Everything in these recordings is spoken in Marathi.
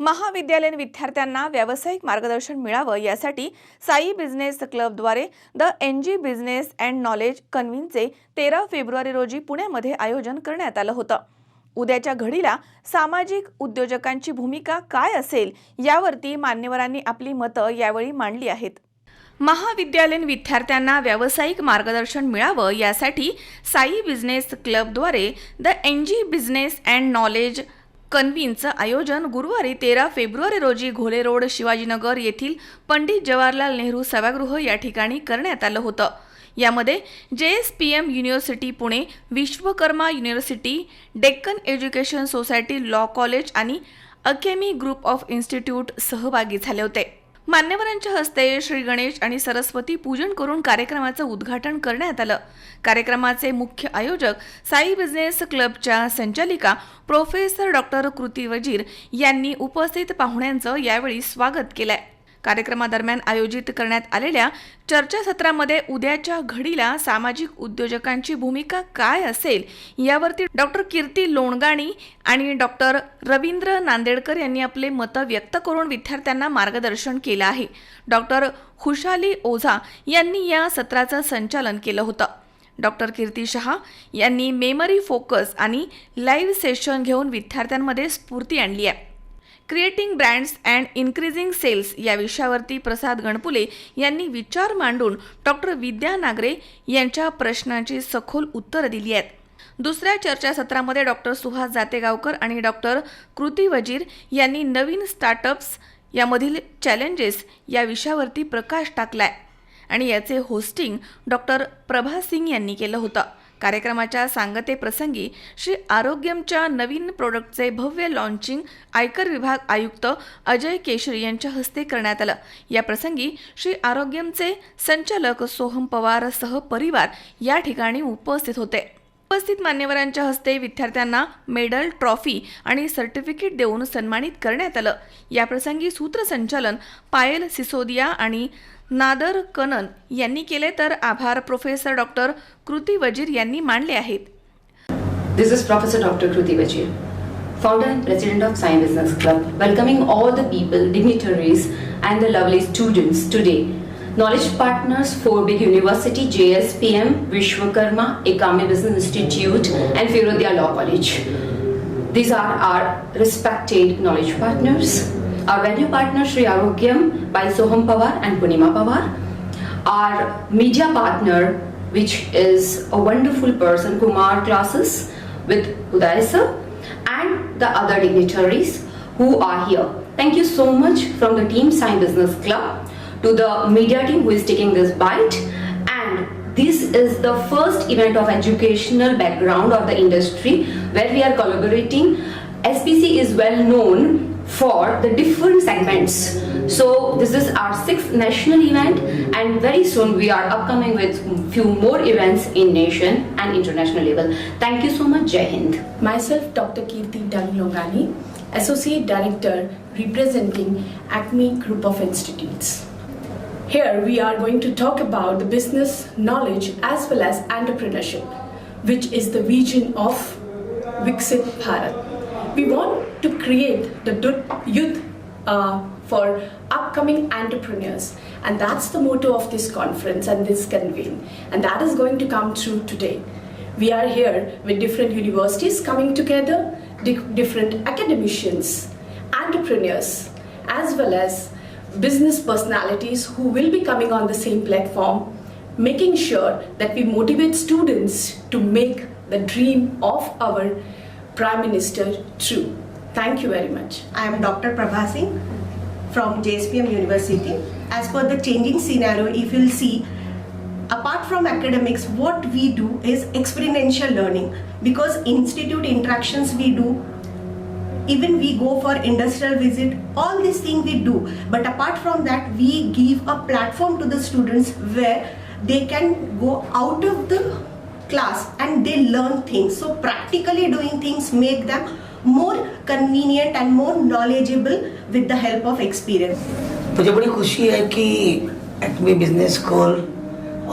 महाविद्यालयीन विद्यार्थ्यांना व्यावसायिक मार्गदर्शन मिळावं यासाठी Sai business क्लबद्वारे the N G business and knowledge कन्व्हिनचे तेरा फेब्रुवारी रोजी पुण्यामध्ये आयोजन करण्यात आलं होतं. उद्याच्या घडीला सामाजिक उद्योजकांची भूमिका काय असेल यावरती मान्यवरांनी आपली मतं यावेळी मांडली आहेत. महाविद्यालयीन विद्यार्थ्यांना व्यावसायिक मार्गदर्शन मिळावं यासाठी Sai business क्लबद्वारे the N G business and knowledge कन्व्हिनचं आयोजन गुरुवारी तेरा फेब्रुवारी रोजी घोले रोड शिवाजीनगर येथील पंडित जवाहरलाल नेहरू सभागृह या ठिकाणी करण्यात आलं होतं. यामध्ये J S P M university Pune Vishwakarma university Deccan education society law college आणि अकेमी ग्रुप ऑफ इन्स्टिट्यूट सहभागी झाले होते. मान्यवरांच्या हस्ते श्री गणेश आणि सरस्वती पूजन करून कार्यक्रमाचं उद्घाटन करण्यात आलं. कार्यक्रमाचे मुख्य आयोजक साई बिझनेस क्लबच्या संचालिका प्रोफेसर डॉक्टर कृती वजीर यांनी उपस्थित पाहुण्यांचं यावेळी स्वागत केलंय. कार्यक्रमादरम्यान आयोजित करण्यात आलेल्या चर्चासत्रामध्ये उद्याच्या घडीला सामाजिक उद्योजकांची भूमिका काय असेल यावरती डॉक्टर कीर्ती लोणगाणी आणि डॉक्टर रवींद्र नांदेडकर यांनी आपले मतं व्यक्त करून विद्यार्थ्यांना मार्गदर्शन केलं आहे. डॉक्टर खुशाली ओझा यांनी या सत्राचं संचालन केलं होतं. डॉक्टर कीर्ती शहा यांनी मेमरी फोकस आणि लाईव्ह सेशन घेऊन विद्यार्थ्यांमध्ये स्फूर्ती आणली आहे. Creating brands and increasing sales या विषयावरती प्रसाद गणपुले यांनी विचार मांडून डॉक्टर विद्या नागरे यांच्या प्रश्नांची सखोल उत्तरं दिली आहेत. दुसऱ्या चर्चासत्रामध्ये डॉक्टर सुहास जातेगावकर आणि डॉक्टर कृती वजीर यांनी नवीन स्टार्टअप्स यामधील चॅलेंजेस या विषयावरती प्रकाश टाकलाय. आणि याचे होस्टिंग डॉक्टर प्रभा सिंग यांनी केलं होतं. कार्यक्रमाच्या सांगतेप्रसंगी श्री आरोग्यमच्या नवीन प्रोडक्टचे भव्य लॉन्चिंग आयकर विभाग आयुक्त अजय केशरी यांच्या हस्ते करण्यात आलं. या प्रसंगी श्री आरोग्यमचे संचालक सोहम पवार सह परिवार या ठिकाणी उपस्थित होते. उपस्थित मान्यवरांच्या हस्ते विद्यार्थ्यांना मेडल ट्रॉफी आणि सर्टिफिकेट देऊन सन्मानित करण्यात आलं. याप्रसंगी सूत्रसंचालन पायल सिसोदिया आणि नादर कनन यांनी केले तर आभार प्रोफेसर डॉक्टर कृती वजीर यांनी मांडले आहेत. दिस is professor doctor Kriti Vazir founder and president of Sai business club welcoming all the people dignitaries and the lovely students today knowledge partners four big university J S P M Vishwakarma एकामे business institute and Firodia law college these are our respected knowledge partners Our venue partner Sri Arogyam by Soham Pawar and Punima Pawar. Our media partner, which is a wonderful person, Kumar Classes with Uday sir, and the other dignitaries who are here. Thank you so much from the Team Sign Business Club to the media team who is taking this bite. And this is the first event of educational background of the industry where we are collaborating. SPC is well known for the different segments. So this is our sixth national event and very soon we are upcoming with few more events in nation and international level. Thank you so much. Jai Hind. Myself, Dr. Kirti Dalilongani, Associate Director representing Acme Group of Institutes. Here we are going to talk about the business knowledge as well as entrepreneurship, which is the vision of Viksit Bharat. We want to create the youth uh, for upcoming entrepreneurs, and that's the motto of this conference and this convene, and that is going to come true today. We are here with different universities coming together, di- different academicians, entrepreneurs, as well as business personalities who will be coming on the same platform, making sure that we motivate students to make the dream of our Prime Minister true. Thank you very much. I am Dr. Prabha Singh from JSPM University. As per the changing scenario, if you'll see, apart from academics, what we do is experiential learning because institute interactions we do, even we go for industrial visit, all these things we do. But apart from that, we give a platform to the students where they can go out of the class and they learn things. So practically doing things make them more convenient and more knowledgeable with the help of experience. मुझे बड़ी खुशी है कि Acme business school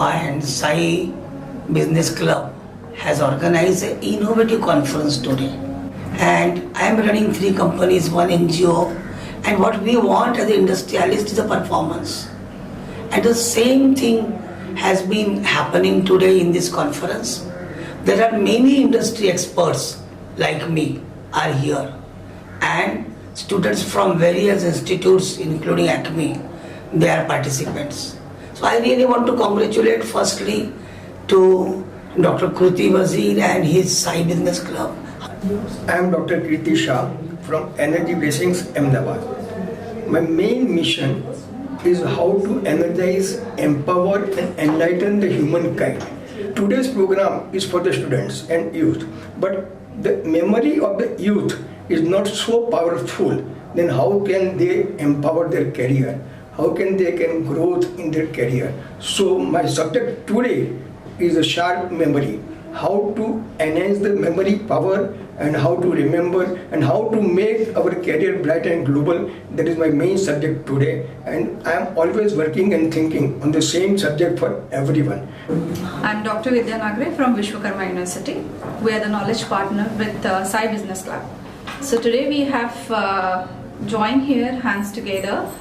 and Sai business club has organized an innovative conference today. And I am running three companies, one NGO And what we want as an industrialist is a performance. And the same thing has been happening today in this conference. There are many industry experts like me are here and students from various institutes including Acme they are participants. So I really want to congratulate firstly to Dr. Kruti Wazir and his Sai Business Club. I am Dr. Kriti Shah from Energy Blessings, Ahmedabad. My main mission is how to energize, empower, and enlighten the humankind. Today's program is for the students and youth, but the memory of the youth is not so powerful. Then how can they empower their career? How can they can growth in their career? So my subject today is a sharp memory how to enhance the memory power and how to remember and how to make our career bright and global that is my main subject today and i am always working and thinking on the same subject for everyone I'm Dr. Vidya Nagre from Vishwakarma University. We are the knowledge partner with uh, Sai Business Club. So today we have uh, joined here hands together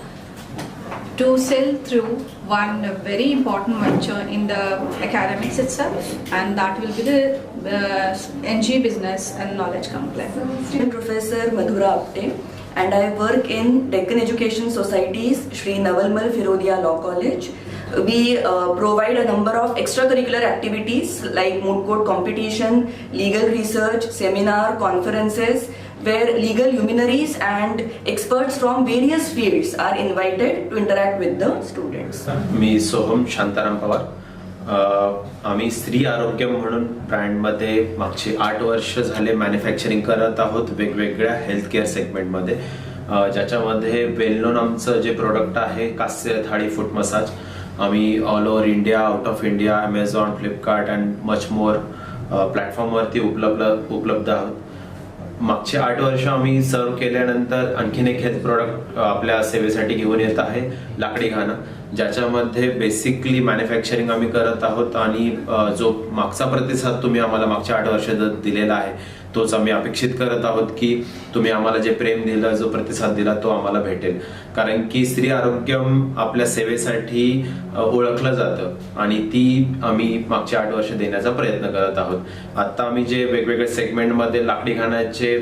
to sail through one very important venture in the academics itself and that will be the uh, NG Business and Knowledge Complex. I'm Professor Madhura Apte and I work in Deccan Education Society's Sri Navalmal Firodia Law College. We uh, provide a number of extracurricular activities like moot court competition, legal research, seminar, conferences where legal luminaries and experts from various fields are invited to interact with the students. मी सोहम शांताराम पवार आम्ही स्त्री आरोग्य म्हणून ब्रँडमध्ये मागची आठ वर्ष झाले मॅन्युफॅक्चरिंग करत आहोत वेगवेगळ्या हेल्थ केअर सेगमेंटमध्ये ज्याच्यामध्ये वेल नोन आमचं जे प्रोडक्ट आहे कास्य थाळी फूट मसाज आम्ही all over India out of India Amazon Flipkart and much more प्लॅटफॉर्मवरती उपलब्ध उपलब्ध आहोत. मागचे आठ वर्ष आम्ही सर्व केल्यानंतर आणखीन एक हेल्थ प्रोडक्ट uh, आपल्या सेवेसाठी घेऊन येत आहे लाकडी घाणं. ज्याच्यामध्ये बेसिकली मॅन्युफॅक्चरिंग आम्ही करत आहोत आणि uh, जो मागचा प्रतिसाद तुम्ही आम्हाला मागच्या आठ वर्ष दिलेला आहे तोच आम्ही अपेक्षित करत आहोत की तुम्ही आम्हाला जे प्रेम दिलं जो प्रतिसाद दिला तो आम्हाला भेटेल. कारण की स्त्री आरोग्यम आपल्या सेवेसाठी ओळखलं जातं. आणि ती आम्ही मागच्या आठ वर्ष देण्याचा प्रयत्न करत आहोत. आता आम्ही जे वेगवेगळे सेगमेंटमध्ये लाकडी घाण्याचे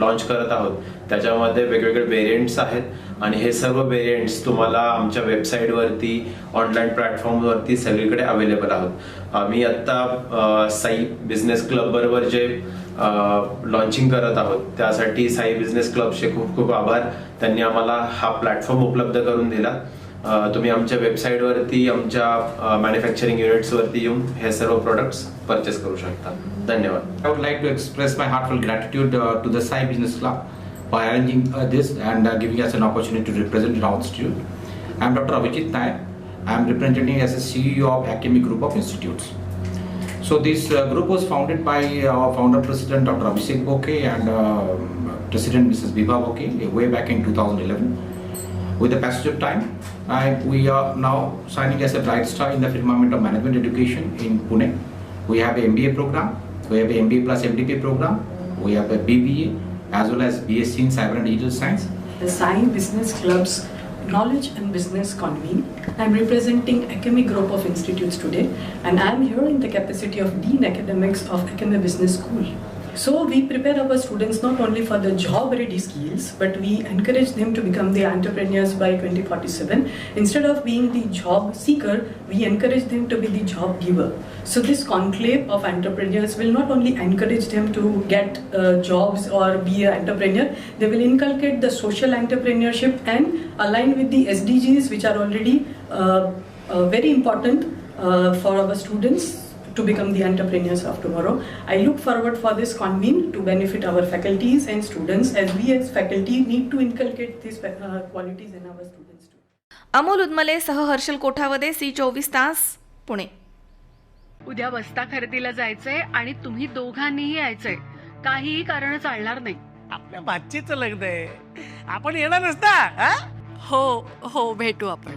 लॉन्च करत आहोत त्याच्यामध्ये वेगवेगळे व्हेरियंट्स आहेत. आणि हे सर्व व्हेरियंट्स तुम्हाला आमच्या वेबसाईटवरती ऑनलाईन प्लॅटफॉर्मवरती सगळीकडे अवेलेबल आहोत. आम्ही आत्ता साई बिझनेस क्लब बरोबर जे लॉन्चिंग करत आहोत. त्यासाठी साई बिझनेस क्लबचे खूप खूप आभार. त्यांनी आम्हाला हा प्लॅटफॉर्म उपलब्ध करून दिला. तुम्ही आमच्या वेबसाईटवरती आमच्या मॅन्युफॅक्चरिंग युनिट्सवरती येऊन हे सर्व प्रोडक्ट्स परचेस करू शकता. धन्यवाद. I would like to express my heartful gratitude to the Sai business club for arranging this and giving us an opportunity to represent our institute I am doctor Abhijit Nayak I am representing as a CEO of अकेमिक group of institutes So this uh, group was founded by our founder president Dr. Abhishek Bokhe and uh, president Mrs. Vibha Bokhe way back in 2011. With the passage of time, I, we are now signing as a bright star in the firmament of management education in Pune. We have a MBA program, we have a MBA plus MDP program, we have a BBA as well as BSc in Cyber and Digital Science. the Sai Business Club's Knowledge and Business Convene. I'm representing Academy Group of Institutes today, and I'm here in the capacity of Dean Academics of Academy Business School. So we prepare our students not only for the job ready skills, but we encourage them to become the entrepreneurs by 2047. Instead of being the job seeker, we encourage them to be the job giver. So this conclave of entrepreneurs will not only encourage them to get uh, jobs or be an entrepreneur, they will inculcate the social entrepreneurship and align with the SDGs, which are already uh, uh, very important uh, for our students to become the entrepreneurs of tomorrow. I look forward for this convene to benefit our faculties and students as we as faculty need to inculcate these uh, qualities in our students too. Amol Udmale सह हर्षल कोठावदे सी चोवीस तास पुणे उद्या वस्ता खरेदीला जायचंय आणि तुम्ही दोघांनीही यायचंय काहीही कारण चालणार नाही आपल्या भाचीचं लग्न आहे आपण येणारच ना हा? हो हो भेटू आपण